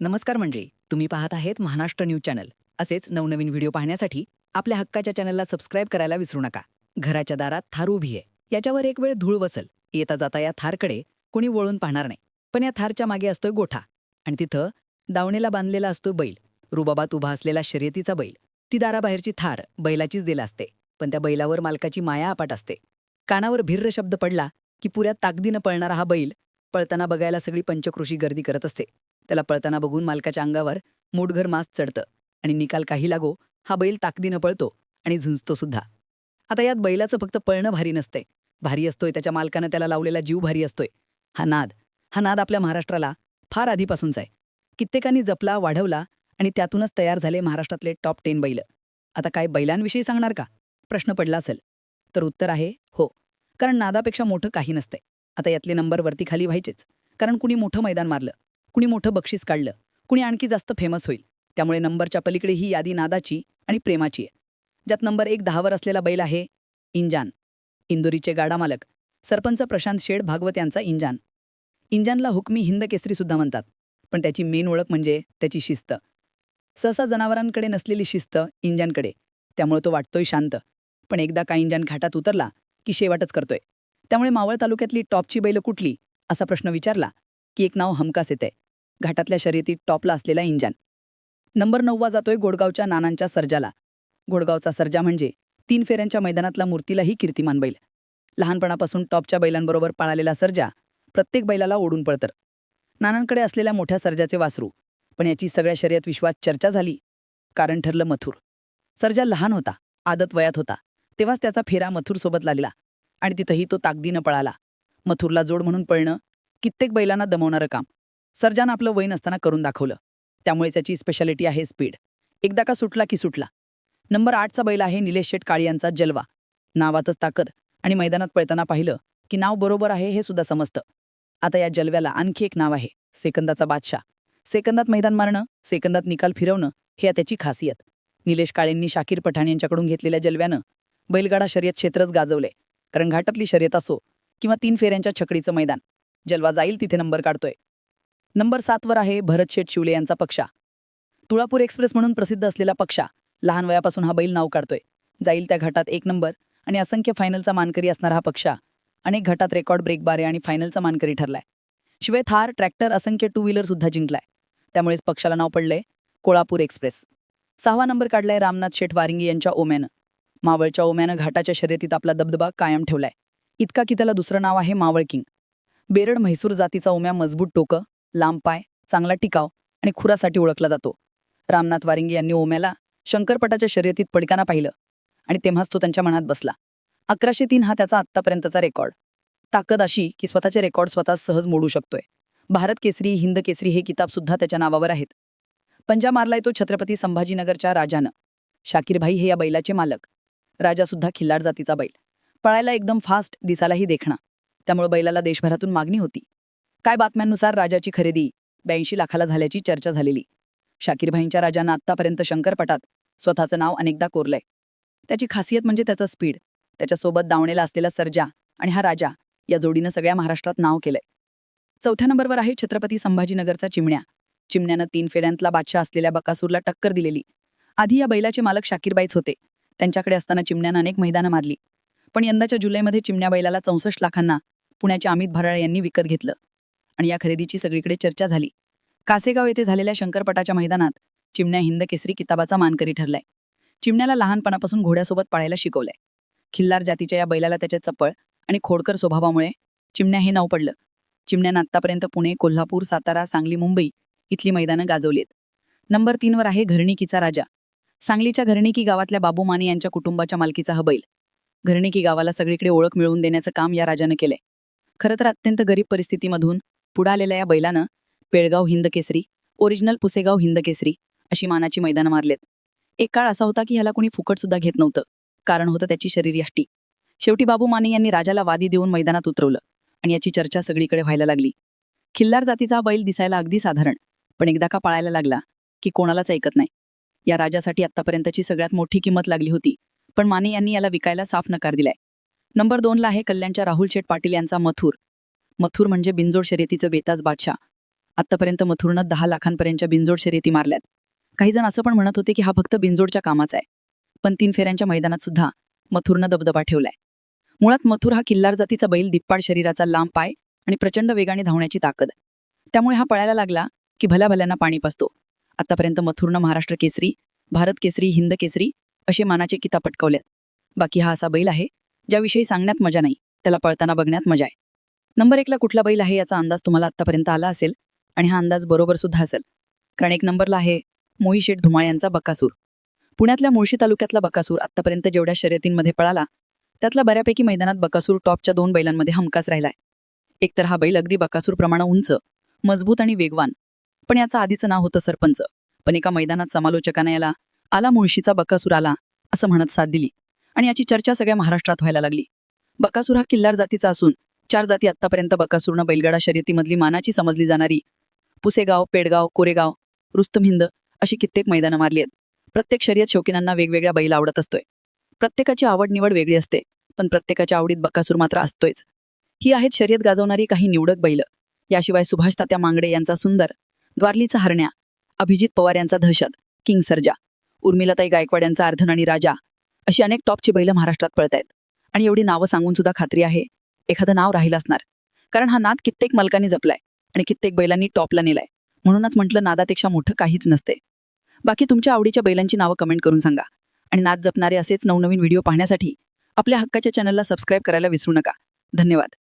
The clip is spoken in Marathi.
नमस्कार मंडळी तुम्ही पाहत आहेत महाराष्ट्र न्यूज चॅनल. असेच नवनवीन व्हिडिओ पाहण्यासाठी आपल्या हक्काच्या चॅनलला सबस्क्राईब करायला विसरू नका. घराच्या दारात थार उभी आहे. याच्यावर एक वेळ धूळ बसल येता जाता या थारकडे कोणी वळून पाहणार नाही. पण या थारच्या मागे असतोय गोठा. आणि तिथं दावणीला बांधलेला असतोय बैल. रुबाबात उभा असलेला शर्यतीचा बैल. ती दाराबाहेरची थार बैलाचीच दिला असते. पण त्या बैलावर मालकाची माया अपाट असते. कानावर भिर्र शब्द पडला की पुऱ्या ताकदीनं पळणारा हा बैल पळताना बघायला सगळी पंचकृषी गर्दी करत असते. त्याला पळताना बघून मालकाच्या अंगावर मोठघर मास चढतं आणि निकाल काही लागो हा बैल ताकदीनं पळतो आणि झुंजतो सुद्धा. आता यात बैलाचं फक्त पळणं भारी नसते भारी असतोय त्याच्या मालकानं त्याला लावलेला जीव भारी असतोय. हा नाद हा नाद आपल्या महाराष्ट्राला फार आधीपासूनचा आहे. कित्येकांनी जपला वाढवला आणि त्यातूनच तयार झाले महाराष्ट्रातले टॉप टेन बैल. आता काय बैलांविषयी सांगणार का? प्रश्न पडला असेल. तर उत्तर आहे हो. कारण नादापेक्षा मोठं काही नसतंय. आता यातले नंबर वरती खाली व्हायचेच. कारण कुणी मोठं मैदान मारलं. कुणी मोठं बक्षीस काढलं कुणी आणखी जास्त फेमस होईल. त्यामुळे नंबरच्या पलीकडे ही यादी नादाची आणि प्रेमाची आहे. ज्यात नंबर एक दहावर असलेला बैल आहे इंजान. इंदोरीचे गाडा मालक सरपंच प्रशांत शेड भागवत यांचा इंजान. इंजानला हुकमी हिंद केसरी सुद्धा म्हणतात पण त्याची मेन ओळख म्हणजे त्याची शिस्त. सहसा जनावरांकडे नसलेली शिस्त इंजानकडे त्यामुळे तो वाटतोय शांत. पण एकदा का इंजान घाटात उतरला की शेवाटच करतोय. त्यामुळे मावळ तालुक्यातली टॉपची बैल कुठली असा प्रश्न विचारला की एक नाव हमकास येतंय. घाटातल्या शर्यतीत टॉपला असलेला इंजन. नंबर नऊवा जातोय गोडगावच्या नानांच्या सर्जाला. गोडगावचा सर्जा म्हणजे तीन फेऱ्यांच्या मैदानातला मूर्तीलाही कीर्तिमान बैल. लहानपणापासून टॉपच्या बैलांबरोबर पळालेला सर्जा प्रत्येक बैलाला ओढून पळतर. नानांकडे असलेल्या मोठ्या सर्जाचे वासरू पण याची सगळ्या शर्यत विश्वात चर्चा झाली कारण ठरलं मथुर. सर्जा लहान होता आदत वयात होता तेव्हाच त्याचा फेरा मथुरसोबत लागला आणि तिथंही तो ताकदीनं पळाला. मथुरला जोड म्हणून पळणं कित्येक बैलांना दमवणारं काम. सर्जानं आपलं वय नसताना करून दाखवलं. त्यामुळे त्याची स्पेशालिटी आहे स्पीड एकदा का सुटला की सुटला. नंबर आठचा बैल आहे निलेश शेट काळी यांचा जलवा. नावातच ताकद आणि मैदानात पळताना पाहिलं की नाव बरोबर आहे हे सुद्धा समजतं. आता या जलव्याला आणखी एक नाव आहे सेकंदाचा बादशाह. सेकंदात मैदान मारणं सेकंदात निकाल फिरवणं हे त्याची खासियत. निलेश काळेंनी शाकीर पठाण यांच्याकडून घेतलेल्या जलव्यानं बैलगाडा शर्यत क्षेत्रच गाजवले. कारण घाटातली शर्यत असो किंवा तीन फेऱ्यांच्या छकडीचं मैदान जलवा जाईल तिथे नंबर काढतोय. नंबर सातवर आहे भरत शेठ शिवले यांचा पक्षा. तुळापूर एक्सप्रेस म्हणून प्रसिद्ध असलेला पक्षा लहान वयापासून हा बैल नाव काढतोय. जाईल त्या घाटात एक नंबर आणि असंख्य फायनलचा मानकरी असणारा हा पक्षा अनेक घाटात रेकॉर्ड ब्रेक बारे आणि फायनलचा मानकरी ठरलाय. शिवाय थार ट्रॅक्टर असंख्य टू व्हीलर सुद्धा जिंकलाय. त्यामुळेच पक्षाला नाव पडलंय कोळापूर एक्सप्रेस. सहावा नंबर काढलाय रामनाथ शेठ वारिंगी यांच्या ओम्यानं. मावळच्या ओम्यानं घाटाच्या शर्यतीत आपला दबदबा कायम ठेवलाय. इतका की त्याला दुसरं नाव आहे मावळ किंग. बेरड म्हैसूर जातीचा ओम्या मजबूत टोकं लांब पाय चांगला टिकाव आणि खुरासाठी ओळखला जातो. रामनाथ वारिंगे यांनी ओम्याला शंकरपटाच्या शर्यतीत पडकाना पाहिलं आणि तेव्हाच तो त्यांच्या मनात बसला. अकराशे तीन हा त्याचा आत्तापर्यंतचा रेकॉर्ड. ताकद अशी की स्वतःचे रेकॉर्ड स्वतः सहज मोडू शकतोय. भारत केसरी हिंद केसरी हे किताब सुद्धा त्याच्या नावावर आहेत. पंजा मारलाय तो छत्रपती संभाजीनगरच्या राजानं. शाकीरभाई हे या बैलाचे मालक. राजा सुद्धा खिल्लार जातीचा बैल. पळायला एकदम फास्ट दिसायलाही देखणा. त्यामुळे बैलाला देशभरातून मागणी होती. काय बातम्यांनुसार राजाची खरेदी? ब्याऐंशी लाखाला झाल्याची चर्चा झालेली. शाकीरभाईंच्या राजानं आत्तापर्यंत शंकरपटात स्वतःचं नाव अनेकदा कोरलंय. त्याची खासियत म्हणजे त्याचं स्पीड. त्याच्यासोबत दावणेला असलेला सर्जा आणि हा राजा या जोडीनं सगळ्या महाराष्ट्रात नाव केलंय. चौथ्या नंबरवर आहे छत्रपती संभाजीनगरचा चिमण्या. चिमण्यानं तीन फेड्यांतला बादशाह असलेल्या बकासूरला टक्कर दिलेली. आधी या बैलाचे मालक शाकीरबाईच होते. त्यांच्याकडे असताना चिमण्यानं अनेक मैदानं मारली. पण यंदाच्या जुलैमध्ये चिमण्या बैलाला चौसष्ट लाखांना पुण्याच्या अमित भराळे यांनी विकत घेतलं. आणि या खरेदीची सगळीकडे चर्चा झाली. कासेगाव येथे झालेल्या शंकरपटाच्या मैदानात चिमण्या हिंद केसरी किताबाचा मानकरी ठरलाय. चिमण्याला लहानपणापासून घोड्यासोबत पाळायला शिकवलंय. खिल्लार जातीच्या या बैलाला त्याच्या चपळ आणि खोडकर स्वभावामुळे चिमण्या हे नाव पडलं. चिमण्यानं आत्तापर्यंत पुणे कोल्हापूर सातारा सांगली मुंबई इथली मैदानं गाजवलीत. नंबर तीनवर आहे घरणिकीचा राजा. सांगलीच्या घरणिकी गावातल्या बाबू माने यांच्या कुटुंबाच्या मालकीचा हा बैल. घरणिकी गावाला सगळीकडे ओळख मिळवून देण्याचं काम या राजानं केलंय. खरं तर अत्यंत गरीब परिस्थितीमधून पुढं आलेल्या या बैलानं पेळगाव हिंद केसरी ओरिजिनल पुसेगाव हिंद केसरी अशी मानाची मैदानं मारलेत. एक काळ असा होता की ह्याला कुणी फुकट सुद्धा घेत नव्हतं. कारण होतं त्याची शरीरयष्टी शेवटी बाबू माने यांनी राजाला वादी देऊन मैदानात उतरवलं आणि याची चर्चा सगळीकडे व्हायला लागली. खिल्लार जातीचा बैल दिसायला अगदी साधारण पण एकदा का पाळायला लागला की कोणालाच ऐकत नाही. या राजासाठी आत्तापर्यंतची सगळ्यात मोठी किंमत लागली होती पण माने यांनी याला विकायला साफ नकार दिलाय. नंबर दोनला आहे कल्याणच्या राहुल शेठ पाटील यांचा मथुर. मथुर म्हणजे बिंजोड शर्यतीचं बेताज बादशाह. आतापर्यंत मथुरनं दहा लाखांपर्यंतच्या बिनजोड शर्यती मारल्यात. काही जण असं पण म्हणत होते की हा फक्त बिनजोडच्या कामाचा आहे. पण तीन फेऱ्यांच्या मैदानात सुद्धा मथुरनं दबदबा ठेवलाय. मुळात मथुर हा किल्लार जातीचा बैल दिप्पाड शरीराचा लांब पाय आणि प्रचंड वेगाने धावण्याची ताकद. त्यामुळे हा पळायला लागला की भल्या भल्यांना पाणी पाजतो आतापर्यंत मथुरनं महाराष्ट्र केसरी भारत केसरी हिंद केसरी असे मानाचे किताब पटकवल्यात. बाकी हा असा बैल आहे ज्याविषयी सांगण्यात मजा नाही. त्याला पळताना बघण्यात मजा आहे. नंबर एकला कुठला बैल आहे याचा अंदाज तुम्हाला आत्तापर्यंत आला असेल आणि हा अंदाज बरोबर सुद्धा असेल. कारण एक नंबरला आहे मोही शेठ धुमाळ यांचा बकासूर. पुण्यातल्या मुळशी तालुक्यातला बकासूर आत्तापर्यंत जेवढ्या शर्यतींमध्ये पळाला त्यातला बऱ्यापैकी मैदानात बकासूर टॉपच्या दोन बैलांमध्ये हमखास राहिलाय. एकतर हा बैल अगदी बकासूरप्रमाणे उंच मजबूत आणि वेगवान पण याचं आधीचं नाव होतं सरपंच. पण एका मैदानात समालोचकाने याला आला मुळशीचा बकासूर आला असं म्हणत साथ दिली आणि याची चर्चा सगळ्या महाराष्ट्रात व्हायला लागली. बकासूर हा किल्लार जातीचा असून चार जाती आत्तापर्यंत बकासूरनं बैलगाडा शर्यतीमधली मानाची समजली जाणारी पुसेगाव पेडगाव कोरेगाव रुस्तमहिंद अशी कित्येक मैदानं मारली आहेत. प्रत्येक शर्यत शौकीनांना वेगवेगळ्या बैल आवडत असतोय. प्रत्येकाची आवड निवड वेगळी असते पण प्रत्येकाच्या आवडीत बकासूर मात्र असतोयच. ही आहेत शर्यत गाजवणारी काही निवडक बैल. याशिवाय सुभाष तात्या मांगडे यांचा सुंदर द्वारलीचा हरण्या अभिजित पवार यांचा दहशत किंग सर्जा उर्मिलाताई गायकवाड यांचा अर्धन आणि राजा अशी अनेक टॉपची बैलं महाराष्ट्रात पळतायत. आणि एवढी नावं सांगून सुद्धा खात्री आहे एखादं नाव राहिलं असणार. कारण हा नाद कित्येक मालकांनी जपलाय आणि कित्येक बैलांनी टॉपला नेलाय. म्हणूनच म्हटलं नादापेक्षा मोठं काहीच नसते. बाकी तुमच्या आवडीच्या बैलांची नावं कमेंट करून सांगा. आणि नाद जपणारे असेच नवनवीन व्हिडिओ पाहण्यासाठी आपल्या हक्काच्या चॅनलला सबस्क्राईब करायला विसरू नका. धन्यवाद.